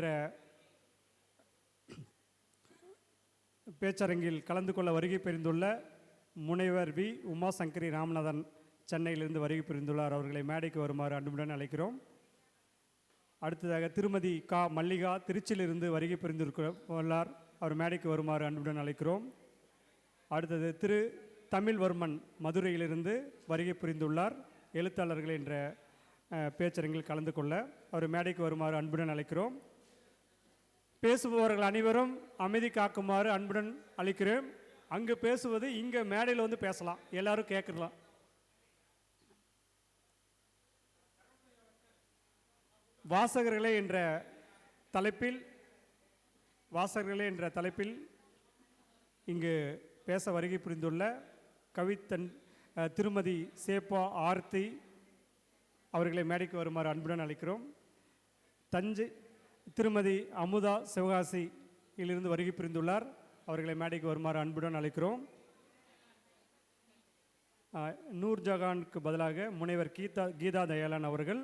என்ற பேச்சரங்கில் கலந்து கொள்ள வருகை புரிந்துள்ள முனைவர் வி. உமாசங்கரி ராமநாதன் சென்னையிலிருந்து வருகை புரிந்துள்ளார். அவர்களை மேடைக்கு வருமாறு அன்புடன் அழைக்கிறோம். அடுத்ததாக திருமதி கா. மல்லிகா திருச்சியிலிருந்து வருகை புரிந்துள்ளார் அவர் மேடைக்கு வருமாறு அன்புடன் அழைக்கிறோம். அடுத்தது திரு. தமிழ்வர்மன் மதுரையிலிருந்து வருகை புரிந்துள்ளார். எழுத்தாளர்கள் என்ற பேச்சரங்கில் கலந்து கொள்ள அவர் மேடைக்கு வருமாறு அன்புடன் அழைக்கிறோம். பேசுபவர்கள் அனைவரும் அமைதி காக்குமாறு அன்புடன் அளிக்கிறேன் அங்கு பேசுவது இங்கே மேடையில் வந்து பேசலாம். எல்லாரும் கேட்கலாம். வாசகர்களே என்ற தலைப்பில் வாசகர்களே என்ற தலைப்பில் இங்கு பேச வருகை புரிந்துள்ள கவித்தன் திருமதி சேப்பா ஆர்த்தி அவர்களை மேடைக்கு வருமாறு அன்புடன் அழைக்கிறோம். தஞ்சை திருமதி அமுதா சிவகாசியிலிருந்து வருகை புரிந்துள்ளார். அவர்களை மேடைக்கு வருமாறு அன்புடன் அழைக்கிறோம். அஹ், நூர்ஜஹானுக்கு பதிலாக முனைவர் கீதா கீதா தயாளன் அவர்கள்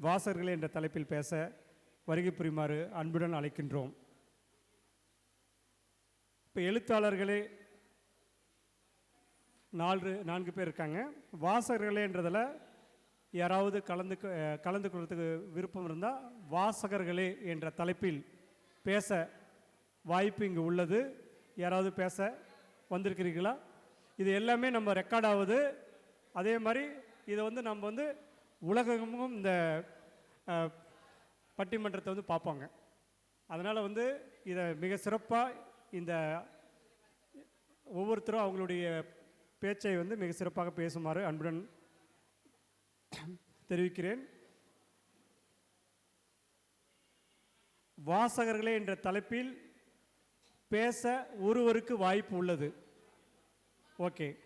வாசகர்களே என்ற தலைப்பில் பேச வருகை புரியுமாறு அன்புடன் அழைக்கின்றோம். இப்போ எழுத்தாளர்களே நாலு நான்கு பேர் இருக்காங்க. வாசகர்களேன்றதில் யாராவது கலந்து கலந்து கொள்றதுக்கு விருப்பம் இருந்தால் வாசகர்களே என்ற தலைப்பில் பேச வாய்ப்பு இங்கு உள்ளது. யாராவது பேச வந்திருக்கிறீர்களா? இது எல்லாமே நம்ம ரெக்கார்ட் ஆகுது அதே மாதிரி இதை வந்து நம்ம வந்து உலகமும் இந்த பட்டிமன்றத்தை வந்து பார்ப்பாங்க. அதனால் வந்து இதை மிக சிறப்பாக இந்த ஒவ்வொருத்தரும் அவங்களுடைய பேச்சை வந்து மிக சிறப்பாக பேசுமாறு அன்புடன் தெரிவிக்கிறேன். வாசகர்களே என்ற தலைப்பில் பேச ஒருவருக்கு வாய்ப்பு உள்ளது. ஓகே.